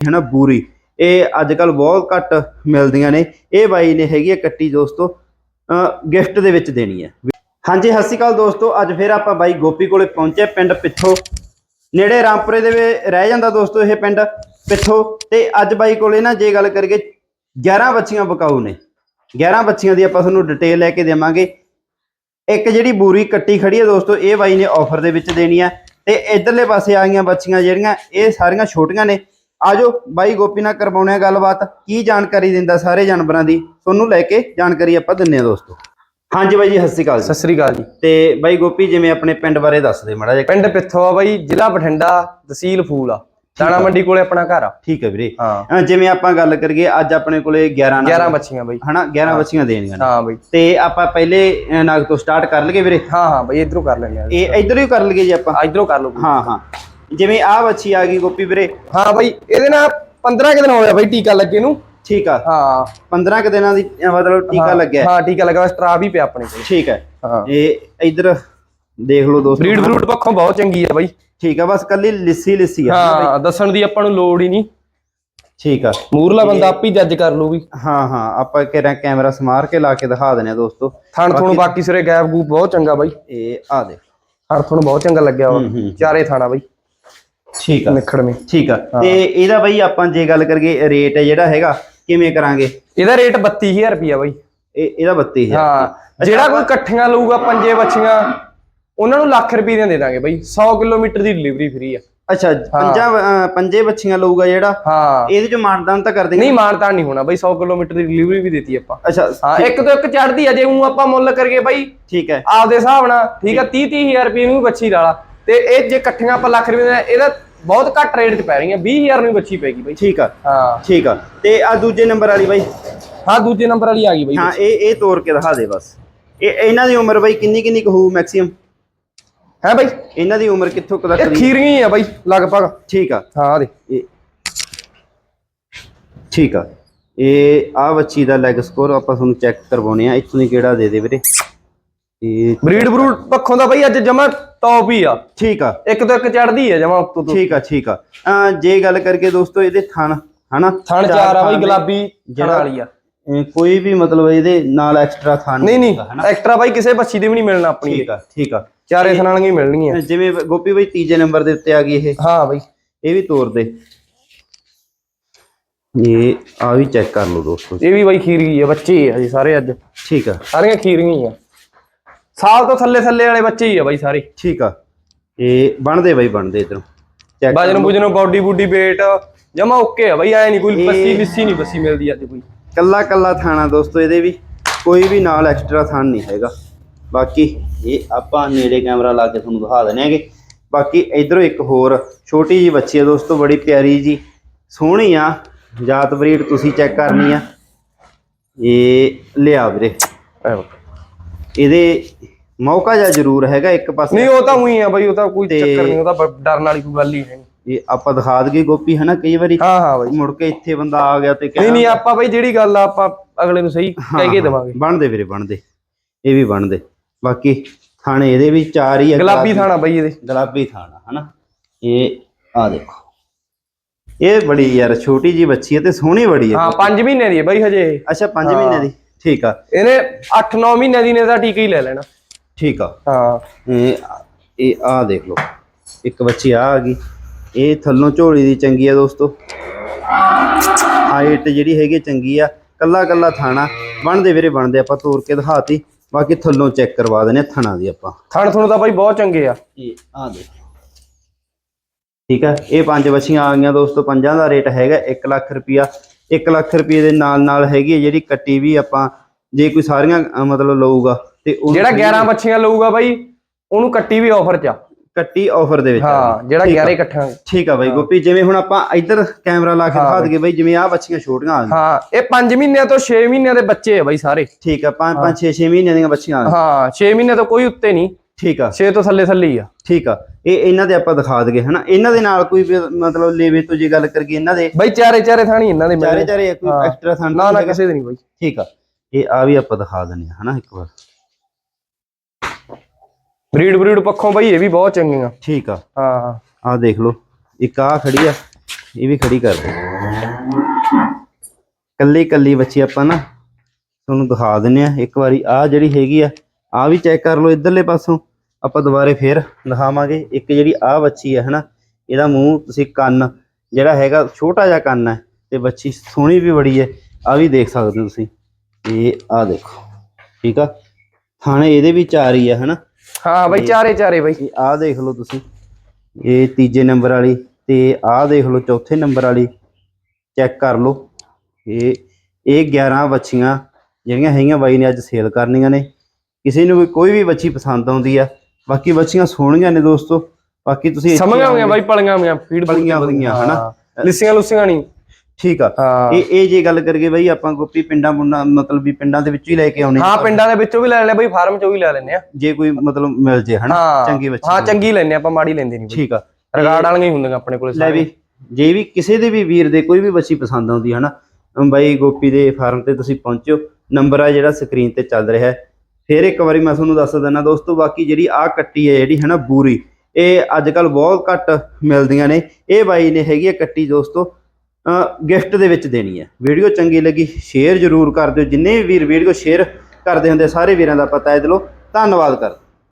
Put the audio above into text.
ਹੈ ਨਾ ਬੂਰੀ। ਇਹ ਅੱਜ ਕੱਲ ਬਹੁਤ ਘੱਟ ਮਿਲਦੀਆਂ ਨੇ। ਇਹ ਬਾਈ ਨੇ ਹੈਗੀ ਹੈ ਕੱਟੀ ਦੋਸਤੋ ਗਿਫਟ ਦੇ ਵਿੱਚ ਦੇਣੀ ਹੈ ਹਾਂਜੀ, ਸਤਿ ਸ਼੍ਰੀ ਅਕਾਲ ਦੋਸਤੋ। ਅੱਜ ਫਿਰ ਆਪਾਂ ਬਾਈ ਗੋਪੀ ਕੋਲੇ ਪਹੁੰਚੇ ਪਿੰਡ ਪਿੱਥੋ ਨੇੜੇ ਰਾਮਪੁਰੇ ਦੇ ਰਹਿ ਜਾਂਦਾ ਦੋਸਤੋ ਇਹ ਪਿੰਡ ਪਿੱਥੋ ਤੇ ਅੱਜ ਬਾਈ ਕੋਲੇ ਨਾ ਜੇ ਗੱਲ ਕਰੀਏ 11 ਬੱਚੀਆਂ ਬਕਾਊ ਨੇ। 11 ਬੱਚੀਆਂ ਦੀ ਆਪਾਂ ਤੁਹਾਨੂੰ ਡਿਟੇਲ ਲੈ ਕੇ ਦੇਵਾਂਗੇ। ਇੱਕ ਜਿਹੜੀ ਬੂਰੀ ਕੱਟੀ ਖੜੀ ਹੈ ਦੋਸਤੋ, ਇਹ ਬਾਈ ਨੇ ਆਫਰ ਦੇ ਵਿੱਚ ਦੇਣੀ ਹੈ ਤੇ ਇਧਰਲੇ ਪਾਸੇ ਆ ਗਈਆਂ ਬੱਚੀਆਂ ਜਿਹੜੀਆਂ, ਇਹ ਸਾਰੀਆਂ ਛੋਟੀਆਂ ਨੇ। ਆਜੋ ਬਾਈ ਗੋਪੀ ਨਾਲ ਕਰਵਾਉਣੇ ਆ ਗੱਲਬਾਤ। ਕੀ ਜਾਣਕਾਰੀ ਦਿੰਦਾ ਸਾਰੇ ਜਾਨਵਰਾਂ ਦੀ? ਤੁਹਾਨੂੰ ਲੈ ਕੇ ਜਾਣਕਾਰੀ ਆਪਾਂ ਦਿੰਨੇ ਆ ਦੋਸਤੋ। ਹਾਂਜੀ ਬਾਈ ਜੀ ਸਤਿ ਸ਼੍ਰੀ ਅਕਾਲ ਜੀ। ਸਤਿ ਸ੍ਰੀ ਅਕਾਲ ਜੀ। ਤੇ ਬਾਈ ਗੋਪੀ ਜਿਵੇਂ ਆਪਣੇ ਪਿੰਡ ਬਾਰੇ ਦੱਸ ਦੇ ਮਾੜਾ ਜਿਹਾ। ਪਿੰਡ ਪਿੱਥੋਂ ਆ ਬਾਈ ਜ਼ਿਲ੍ਹਾ ਬਠਿੰਡਾ ਤਹਿਸੀਲ ਫੂਲ ਆ। ਦਾਣਾ ਮੰਡੀ ਕੋਲੇ ਆਪਣਾ ਘਰ ਆ। ਠੀਕ ਹੈ ਵੀਰੇ। ਹਾਂ। ਜਿਵੇਂ ਆਪਾਂ ਗੱਲ ਕਰੀਏ ਅੱਜ ਆਪਣੇ ਕੋਲੇ 11 ਨਾਗ 11 ਬੱਚੀਆਂ ਬਾਈ। ਹਨਾ 11 ਬੱਚੀਆਂ ਦੇਣੀਆਂ ਹਾਂ ਬਾਈ। ਤੇ ਆਪਾਂ ਪਹਿਲੇ ਨਾਗ ਤੋਂ ਸਟਾਰਟ ਕਰ ਲਈਏ ਵੀਰੇ। ਹਾਂ ਹਾਂ ਬਾਈ ਇਧਰੋਂ ਕਰ ਲੈਂਦੇ ਆ। ਇਹ ਇਧਰੋਂ ਹੀ ਕਰ ਲਈਏ ਜੀ ਆਪਾਂ। ਇਧਰੋਂ ਕਰ ਲਓ। ਹਾਂ ਹਾਂ। ਜਿਵੇਂ ਆਹ ਬੱਚੀ ਆ ਗਈ ਗੋਪੀ ਵੀਰੇ। ਹਾਂ ਬਾਈ ਇਹਦੇ ਨਾਲ 15 ਕਿ ਦਿਨ ਹੋਇਆ ਬਾਈ ਟੀਕਾ ਲੱਗੇ ਨੂੰ। ਠੀਕ ਆ। ਹਾਂ। 15 ਕੁ ਦਿਨਾਂ ਦੀ ਮਤਲਬ ਟੀਕਾ ਲੱਗਿਆ। ਹੈ। ਟੀਕਾ ਲੱਗਾ ਸਟਰਾ ਵੀ ਪਿਆ ਆਪਣੇ ਕੋਲ। ਠੀਕ ਹੈ। ਇਹ ਇਧਰ ਦੇਖ ਲਓ ਦੋਸਤੋ। ਬਰੀਡ ਬਰੂਟ ਪੱਖੋਂ ਬਹੁਤ ਚੰਗੀ ਆ ਬਾਈ। ਠੀਕ ਆ ਬਸ ਕੱਲੀ ਲਿੱਸੀ ਲਿੱਸੀ ਆ? ਹਾਂ ਦੱਸਣ ਦੀ ਆਪਾਂ ਨੂੰ ਲੋੜ ਹੀ ਨਹੀਂ। ਠੀਕ ਆ। ਮੂਰਲਾ ਬੰਦਾ ਆਪ ਹੀ ਜੱਜ ਕਰ ਲੂ ਵੀ। ਹਾਂ ਹਾਂ ਆਪਾਂ ਕਿਹੜਾ ਕੈਮਰਾ ਸਮਾਰ ਕੇ ਲਾ ਕੇ ਦਿਖਾ ਆ ਦੋਸਤੋ। ਥਣ ਥਣ ਬਾਕੀ ਸਿਰੇ ਗੈਪ ਗੂਪ ਬਹੁਤ ਚੰਗਾ ਬਾਈ। ਇਹ ਆ ਦੇ ਥਣ ਥਣ ਬਹੁਤ ਚੰਗਾ ਲੱਗਿਆ। ਚਾਰੇ ਥਾਣਾ ਬਾਈ। ਠੀਕ ਆ। ਨਿਖੜਵੇਂ। ਠੀਕ ਆ। ਤੇ ਇਹਦਾ ਬਾਈ ਆਪਾਂ ਜੇ ਗੱਲ ਕਰੀਏ ਰੇਟ ਜਿਹੜਾ ਹੈਗਾ ਕਿਵੇਂ ਕਰਾਂਗੇ? ਇਹਦਾ ਰੇਟ 32000 ਰੁਪਿਆ ਬਾਈ। ਇਹ ਇਹਦਾ 32000 ਹਾਂ। ਜਿਹੜਾ ਕੋਈ ਇਕੱਠੀਆਂ ਲਊਗਾ ਪੰਜੇ ਬੱਚੀਆਂ ਉਹਨਾਂ ਨੂੰ ਲੱਖ ਰੁਪਏ ਦੇ ਦਾਂਗੇ ਬਾਈ। 100 ਕਿਲੋਮੀਟਰ ਦੀ ਡਿਲੀਵਰੀ ਫ੍ਰੀ ਆ। ਅੱਛਾ ਪੰਜਾਂ ਪੰਜੇ ਬੱਚੀਆਂ ਲਊਗਾ ਜਿਹੜਾ? ਹਾਂ। ਇਹਦੇ ਚ ਮਾਨਦਾਨ ਤਾਂ ਕਰ ਦੇਂਗੇ ਨਹੀਂ ਮਾਨਤਾਨ ਨਹੀਂ ਹੋਣਾ ਬਾਈ 100 ਕਿਲੋਮੀਟਰ ਦੀ ਡਿਲੀਵਰੀ ਵੀ ਦਿੱਤੀ ਆਪਾਂ। ਅੱਛਾ ਹਾਂ ਇੱਕ ਤੋਂ ਇੱਕ ਚੜਦੀ ਆ ਜੇ ਉਹ ਆਪਾਂ ਮੁੱਲ ਕਰੀਏ ਬਾਈ। ਠੀਕ ਹੈ। ਆਪਦੇ ਹਿਸਾਬ ਨਾਲ ਠੀਕ ਆ 30 30000 ਰੁਪਏ ਨੂੰ ਬੱਚੀ ਵਾਲਾ। ਤੇ ਇਹ ਜੇ ਇਕੱਠੀਆਂ ਆਪਾਂ ਲੱਖ ਰੁਪਏ ਦੇ ਇਹਦਾ ਬਹੁਤ ਘੱਟ ਰੇਟ 'ਚ ਪੈ ਰਹੀਆਂ 20000 ਨੂੰ ਬੱਚੀ ਪੈਗੀ ਬਾਈ। ਠੀਕ ਆ। ਹਾਂ। ਠੀਕ ਆ। ਤੇ ਆ ਦੂਜੇ ਨੰਬਰ ਵਾਲੀ ਬਾਈ। ਹਾਂ ਦੂਜੇ ਨੰਬਰ ਵਾਲੀ ਆ ਗਈ ਬਾਈ ਹਾਂ ਇਹ ਇਹ ਤੋੜ ਕੇ ਦਿਖਾ ਦੇ ਬਸ। ਇਹ ਇਹਨਾਂ ਦੀ ਉਮਰ ਬਾਈ ਕਿੰਨੀ ਕਿੰਨੀ ਕੁ ਹੋਊ ਮੈਕਸਿਮਮ ਹੈ ਬਾਈ। ਇਹਨਾਂ ਦੀ ਉਮਰ ਕਿੱਥੋਂ ਕੁ ਤੱਕ ਇਹ ਖੀਰੀਆਂ ਹੀ ਆ ਬਾਈ ਲਗਭਗ। ਠੀਕ ਆ। ਹਾਂ ਦੇ। ਇਹ ਠੀਕ ਆ। ਇਹ ਆ ਬੱਚੀ ਦਾ ਲੈਗ ਸਕੋਰ ਆਪਾਂ ਤੁਹਾਨੂੰ ਚੈੱਕ ਕਰਵਾਉਣੇ ਆ। ਇੱਥੋਂ ਦੀ ਕਿਹੜਾ ਦੇ ਦੇ ਵੀਰੇ? ਇਹ ਬਰੀਡ ਬਰੂਡ ਪੱਖੋਂ ਦਾ ਬਾਈ ਅੱਜ ਜਮਾ ਟੌਪ ਹੀ ਆ। ਠੀਕ ਆ। ਇੱਕ ਤੋਂ ਇੱਕ ਚੜਦੀ ਹੈ ਜਮਾ ਉੱਤੋਂ ਤੋਂ। ਠੀਕ ਆ ਠੀਕ ਆ। ਜੇ ਗੱਲ ਕਰਕੇ ਦੋਸਤੋ ਇਹਦੇ ਥਣ ਹਨਾ? ਥਣ ਚਾਰ ਆ ਬਾਈ। ਗੁਲਾਬੀ ਜਿਹੜਾ- ਵਾਲੀ ਆ। ਕੋਈ ਵੀ ਮਤਲਬ ਇਹਦੇ ਨਾਲ ਐਕਸਟਰਾ ਥਣ ਨਹੀਂ ਨਹੀਂ ਐਕਸਟਰਾ ਬਾਈ ਕਿਸੇ ਬੱਚੀ ਦੇ ਵੀ ਨਹੀਂ ਮਿਲਣਾ ਆਪਣੀ। ਠੀਕ ਆ ਠੀਕ ਆ। ਚਾਰੇ ਥਣਾਂ ਹੀ ਮਿਲਣਗੀਆਂ। ਜਿਵੇਂ ਗੋਪੀ ਬਾਈ ਤੀਜੇ ਨੰਬਰ ਦੇ ਉੱਤੇ ਆ ਗਈ ਇਹ। ਹਾਂ ਬਾਈ। ਇਹ ਵੀ ਤੋੜ ਦੇ। ਇਹ ਆ ਵੀ ਚੈੱਕ ਕਰ ਲਓ ਦੋਸਤੋ। ਇਹ ਵੀ ਬਾਈ ਖੀਰੀ ਆ ਬੱਚੇ ਆ ਜੀ ਸਾਰੇ ਅੱਜ। ਠੀਕ ਆ। ਸਾਰੀਆਂ ਖੀਰੀਆਂ ਹੀ ਆ ਸਾਲ ਤੋਂ ਥੱਲੇ ਥੱਲੇ ਵਾਲੇ ਬੱਚੇ ਹੀ ਆ ਬਾਈ ਸਾਰੇ। ਠੀਕ ਆ। ਇਹ ਬਣਦੇ ਬਾਈ ਬਣਦੇ ਇਧਰੋਂ। ਚੈੱਕ ਬਾਜਨ ਬੁਜਨ ਬਾਡੀ ਬੁੱਡੀ weight ਜਮਾ ਓਕੇ ਆ ਬਾਈ ਐ ਨਹੀਂ ਕੋਈ ਬੱਸੀ ਬਿੱਸੀ ਨਹੀਂ ਬੱਸੀ ਮਿਲਦੀ ਅੱਜ ਕੋਈ। ਕੱਲਾ ਕੱਲਾ ਥਾਣਾ ਦੋਸਤੋ ਇਹਦੇ ਵੀ। ਕੋਈ ਵੀ ਨਾਲ ਐਕਸਟਰਾ ਥਾਣ ਨਹੀਂ ਹੈਗਾ। ਬਾਕੀ ਇਹ ਆਪਾਂ ਨੇੜੇ ਕੈਮਰਾ ਲਾ ਕੇ ਤੁਹਾਨੂੰ ਦਿਖਾ ਦਿੰਦੇ ਆਂਗੇ ਬਾਕੀ ਇਧਰੋਂ ਇੱਕ ਹੋਰ ਛੋਟੀ ਜੀ ਬੱਚੀ ਹੈ ਦੋਸਤੋ ਬੜੀ ਪਿਆਰੀ ਜੀ। ਸੋਹਣੀ ਆ। ਜਾਤ ਬਰੀਡ ਤੁਸੀਂ ਚੈੱਕ ਕਰਨੀ ਆ। ਇਹ ਲਿਆ ਵੀਰੇ। ਐ। ਇਹਦੇ ਮੌਕਾ ਜਾਂ ਜ਼ਰੂਰ ਹੈਗਾ ਇੱਕ ਪਾਸੇ। ਨਹੀਂ ਉਹ ਤਾਂ ਉਹੀ ਆ ਬਾਈ ਉਹ ਤਾਂ ਕੋਈ ਤੇ- ਚੱਕਰ ਨਹੀਂ ਉਹਦਾ ਬ- ਡਰਨ ਵਾਲੀ ਕੋਈ ਗੱਲ ਹੀ ਹੈ ਨਹੀਂ। ਇਹ ਆਪਾਂ ਦਿਖਾ ਦਈਏ ਗੋਪੀ ਹਨਾ ਕਈ ਵਾਰੀ ਹਾਂ ਹਾਂ ਬਾਈ। ਮੁੜ ਕੇ ਇੱਥੇ ਬੰਦਾ ਆ ਗਿਆ ਤੇ ਨਹੀਂ ਨਹੀਂ ਆਪਾਂ ਬਾਈ ਜਿਹੜੀ ਗੱਲ ਆ ਆਪਾਂ ਅਗਲੇ ਨੂੰ ਸਹੀ ਕਹਿ ਕੇ ਦੇਵਾਂਗੇ। ਬਣਦੇ ਵੀਰੇ ਬਣਦੇ। ਇਹ ਵੀ ਬਣਦੇ। ਬਾਕੀ ਥਾਣੇ ਇਹਦੇ ਵੀ ਚਾਰ ਹੀ ਆ ਗੁਲਾਬੀ ਥਾਣਾ ਬਾਈ ਇਹਦੇ। ਗੁਲਾਬੀ ਥਾਣਾ ਹਨਾ। ਇਹ ਆ ਦੇਖੋ। ਇਹ ਬੜੀ ਯਾਰ ਛੋਟੀ ਜੀ ਬੱਚੀ ਹੈ ਤੇ ਸੋਹਣੀ ਬੜੀ ਹੈ ਹਾਂ 5 ਮਹੀਨੇ ਦੀ ਹੈ ਬਾਈ ਹਜੇ ਇਹ। ਅੱਛਾ 5 ਮਹੀਨੇ ਦੀ। ਠੀਕ ਆ। ਇਹਨੇ 8-9 ਮਹੀਨੇ ਦੀ ਨੇ ਤਾਂ ਟੀਕਾ ਹੀ ਲੈ ਲੈਣਾ। ਠੀਕ ਆ। ਹਾਂ। ਇਹ ਇਹ ਆ ਦੇਖ ਲਓ। ਇੱਕ ਬੱਚੀ ਆ ਆ ਗਈ। ਇਹ ਥੱਲੋਂ ਝੋਲੀ ਦੀ ਚੰਗੀ ਆ ਦੋਸਤੋ। ਹਾਈਟ ਜਿਹੜੀ ਹੈਗੀ ਚੰਗੀ ਆ। ਕੱਲਾ ਕੱਲਾ ਥਾਣਾ। ਬਣਦੇ ਵੀਰੇ ਬਣਦੇ। ਆਪਾਂ ਤੋੜ ਕੇ ਦਿਖਾਤੀ। ਬਾਕੀ ਥੱਲੋਂ ਚੈੱਕ ਕਰਵਾ ਆ ਥਣਾ ਦੀ ਆਪਾਂ। ਥਣ ਥਣ ਤਾਂ ਬਾਈ ਬਹੁਤ ਚੰਗੇ ਆ। ਇਹ ਆ ਦੇ ਠੀਕ ਆ। ਇਹ ਪੰਜ ਬੱਚੀਆਂ ਆ ਗਈਆਂ ਦੋਸਤੋ। ਪੰਜਾਂ ਦਾ ਰੇਟ ਹੈਗਾ 1 ਲੱਖ ਰੁਪਿਆ 1 ਲੱਖ ਰੁਪਏ ਦੇ ਨਾਲ ਨਾਲ ਹੈਗੀ ਹੈ ਜਿਹੜੀ ਕੱਟੀ ਵੀ ਆਪਾਂ ਜੇ ਕੋਈ ਸਾਰੀਆਂ ਅ, ਮਤਲਬ ਲਊਗਾ ਤੇ ਉਹ ਜਿਹੜਾ 11 ਬੱਚੀਆਂ ਲਊਗਾ ਬਾਈ ਉਹਨੂੰ ਕੱਟੀ ਵੀ ਆਫਰ ਚ ਆ। ਕੱਟੀ ਆਫਰ ਦੇ ਵਿੱਚ ਆ। ਹਾਂ ਜਿਹੜਾ ਠੀਕ ਆ। 11 ਇਕੱਠਾ। ਠੀਕ ਆ ਬਾਈ ਗੋਪੀ ਜਿਵੇਂ ਹੁਣ ਆਪਾਂ ਇੱਧਰ ਕੈਮਰਾ ਲਾ ਕੇ ਦਿਖਾ ਦਈਏ ਬਾਈ ਜਿਵੇਂ ਆਹ ਬੱਚੀਆਂ ਛੋਟੀਆਂ ਆ ਗਈਆਂ। ਹਾਂ ਇਹ 5 ਮਹੀਨਿਆਂ ਤੋਂ 6 ਮਹੀਨਿਆਂ ਦੇ ਬੱਚੇ ਆ ਬਾਈ ਸਾਰੇ। ਠੀਕ ਆ 5 5 6 6 ਮਹੀਨਿਆਂ ਦੀਆਂ ਬੱਚੀਆਂ ਆ ਗਈਆਂ। ਹਾਂ 6 ਮਹੀਨੇ ਤੋਂ ਕੋਈ ਉੱਤੇ ਨਹੀਂ। ਠੀਕ ਆ। 6 ਤੋਂ ਥੱਲੇ ਥੱਲੇ ਹੀ ਆ। ਠੀਕ ਆ। ਇਹ ਇਹਨਾਂ ਦੇ ਆਪਾਂ ਦਿਖਾ ਦਈਏ ਹਨਾ? ਇਹਨਾਂ ਦੇ ਨਾਲ ਕੋਈ ਵੀ ਮਤਲਬ ਲੇਵੇ ਤੋਂ ਜੇ ਗੱਲ ਕਰੀਏ ਇਹਨਾਂ ਦੇ ਬਾਈ ਚਾਰੇ ਚਾਰੇ ਥਾਣੀ ਇਹਨਾਂ ਦੇ ਚਾਰੇ। ਚਾਰੇ ਕੋਈ। ਐਕਸਟਰਾ ਥਾਂ ਨਾ ਨਾ ਕਿਸੇ ਦੇ ਨਹੀਂ ਬਾਈ। ਠੀਕ ਆ। ਇਹ ਆ ਵੀ ਆਪਾਂ ਦਿਖਾ ਦਿੰਨੇ ਆ ਹਨਾ ਇੱਕ ਵਾਰ। ਬਰੀਡ ਬਰੀਡ ਪੱਖੋਂ ਬਾਈ ਇਹ ਵੀ ਬਹੁਤ ਚੰਗੀਆਂ। ਠੀਕ ਆ। ਹਾਂ। ਆ ਦੇਖ ਲਓ ਇੱਕ ਆ ਖੜੀ ਆ ਇਹ ਵੀ ਖੜੀ ਕਰ ਦੇ ਕੱਲੀ ਕੱਲੀ ਬੱਚੀ ਆਪਾਂ ਨਾ ਤੁਹਾਨੂੰ ਦਿਖਾ ਦਿੰਨੇ ਆ ਇੱਕ ਵਾਰੀ ਆ ਜਿਹੜੀ ਹੈਗੀ ਆ ਆ ਵੀ ਚੈੱਕ ਕਰ ਲਓ ਇਧਰਲੇ ਪਾਸੋਂ। ਆਪਾਂ ਦੁਬਾਰੇ ਫੇਰ ਦਿਖਾਵਾਂਗੇ। ਇੱਕ ਜਿਹੜੀ ਆ ਬੱਚੀ ਹੈ ਹਨਾ ਇਹਦਾ ਮੂੰਹ ਤੁਸੀਂ ਕੰਨ ਜਿਹੜਾ ਹੈਗਾ ਛੋਟਾ ਜਿਹਾ ਕੰਨ ਹੈ ਤੇ ਬੱਚੀ ਸੋਹਣੀ ਵੀ ਬੜੀ ਹੈ ਆ ਵੀ ਦੇਖ ਸਕਦੇ ਹੋ ਤੁਸੀਂ। ਇਹ ਆ ਦੇਖੋ ਠੀਕ ਆ? ਥਾਣੇ ਇਹਦੇ ਵੀ ਚਾਰ ਹੀ ਆ ਹਨਾ? ਹਾਂ ਬਾਈ ਚਾਰੇ ਚਾਰੇ ਬਾਈ। ਆਹ ਦੇਖ ਲਓ ਤੁਸੀਂ। ਇਹ ਤੀਜੇ ਨੰਬਰ ਵਾਲੀ ਤੇ ਆਹ ਦੇਖ ਲਓ ਚੌਥੇ ਨੰਬਰ ਵਾਲੀ। ਚੈੱਕ ਕਰ ਲਓ। ਇਹ ਇਹ 11 ਬੱਚੀਆਂ ਜਿਹੜੀਆਂ ਹੈਗੀਆਂ ਬਾਈ ਨੇ ਅੱਜ ਸੇਲ ਕਰਨੀਆਂ ਨੇ। ਕਿਸੇ ਨੂੰ ਵੀ ਕੋਈ ਵੀ ਬੱਚੀ ਪਸੰਦ ਆਉਂਦੀ ਆ ਬਾਕੀ ਬੱਚੀਆਂ ਸੋਹਣੀਆਂ ਨੇ ਦੋਸਤੋ। ਬਾਕੀ ਤੁਸੀਂ ਇੱਥੇ ਸਮਝਾਂ ਆਓਗੇ। ਬਾਈ ਪਲੀਆਂ ਹੋਈਆਂ ਫੀਡ ਪਲੀਆਂ ਹੋਈਆਂ, ਹਨਾ? ਲਿਸੀਆਂ ਲੁਸੀਆਂ ਨਹੀਂ। ਠੀਕ ਆ। ਇਹ ਇਹ ਜੇ ਗੱਲ ਕਰੀਏ ਬਾਈ ਆਪਾਂ ਗੋਪੀ ਪਿੰਡਾਂ ਮੁੰਡਾ ਮਤਲਬ ਵੀ ਪਿੰਡਾਂ ਦੇ ਵਿੱਚੋਂ ਹੀ ਲੈ ਕੇ ਆਉਣੇ ਹਾਂ ਪਿੰਡਾਂ ਦੇ ਵਿੱਚੋਂ ਵੀ ਲੈ ਲੈ ਬਾਈ ਫਾਰਮ ਚੋਂ ਵੀ ਲੈ ਲੈਨੇ ਆ। ਜੇ ਕੋਈ ਮਤਲਬ ਮਿਲ ਜੇ ਹਨਾ? ਚੰਗੀ ਬੱਚੀ ਹਾਂ ਚੰਗੀ ਲੈਨੇ ਆਪਾਂ ਮਾੜੀ ਲੈਂਦੇ ਨਹੀਂ ਠੀਕ ਆ। ਰਿਗਾਰਡ ਵਾਲੀਆਂ ਹੀ ਹੁੰਦੀਆਂ ਆਪਣੇ ਕੋਲੇ ਲੈ ਵੀ ਜੇ ਵੀ ਕਿਸੇ ਦੇ ਵੀ ਵੀਰ ਦੇ ਕੋਈ ਵੀ ਬੱਚੀ ਪਸੰਦ ਆਉਂਦੀ ਹੈ ਨਾ ਅਮ ਬਾਈ ਗੋਪੀ ਦੇ ਫਾਰਮ ਤੇ ਤੁਸੀਂ ਪਹੁੰਚੋ ਨੰਬਰ ਆ ਜਿਹੜਾ ਸਕਰੀਨ ਤੇ ਚੱਲ ਰਿਹਾ ਹੈ। ਫਿਰ ਇੱਕ ਵਾਰੀ ਮੈਂ ਤੁਹਾਨੂੰ ਦੱਸ ਦਿੰਦਾ, ਦੋਸਤੋ, ਬਾਕੀ ਜਿਹੜੀ ਆ ਕੱਟੀ ਹੈ, ਜਿਹੜੀ ਹੈ ਨਾ ਬੂਰੀ, ਇਹ ਅੱਜ ਕੱਲ ਬਹੁਤ ਘੱਟ ਮਿਲਦੀਆਂ ਨੇ। ਇਹ ਬਾਈ ਨੇ ਹੈਗੀ ਹੈ ਕੱਟੀ, ਦੋਸਤੋ ਗਿਫਟ ਦੇ ਵਿੱਚ ਦੇਣੀ ਹੈ। ਵੀਡੀਓ ਚੰਗੀ ਲੱਗੀ, ਸ਼ੇਅਰ ਜ਼ਰੂਰ ਕਰ ਦਿਓ। ਜਿੰਨੇ ਵੀ ਵੀਰ ਵੀਡੀਓ ਸ਼ੇਅਰ ਕਰਦੇ ਹੁੰਦੇ ਸਾਰੇ ਵੀਰਾਂ ਦਾ ਪਤਾ ਹੈ। ਦਿਲੋਂ ਧੰਨਵਾਦ ਕਰ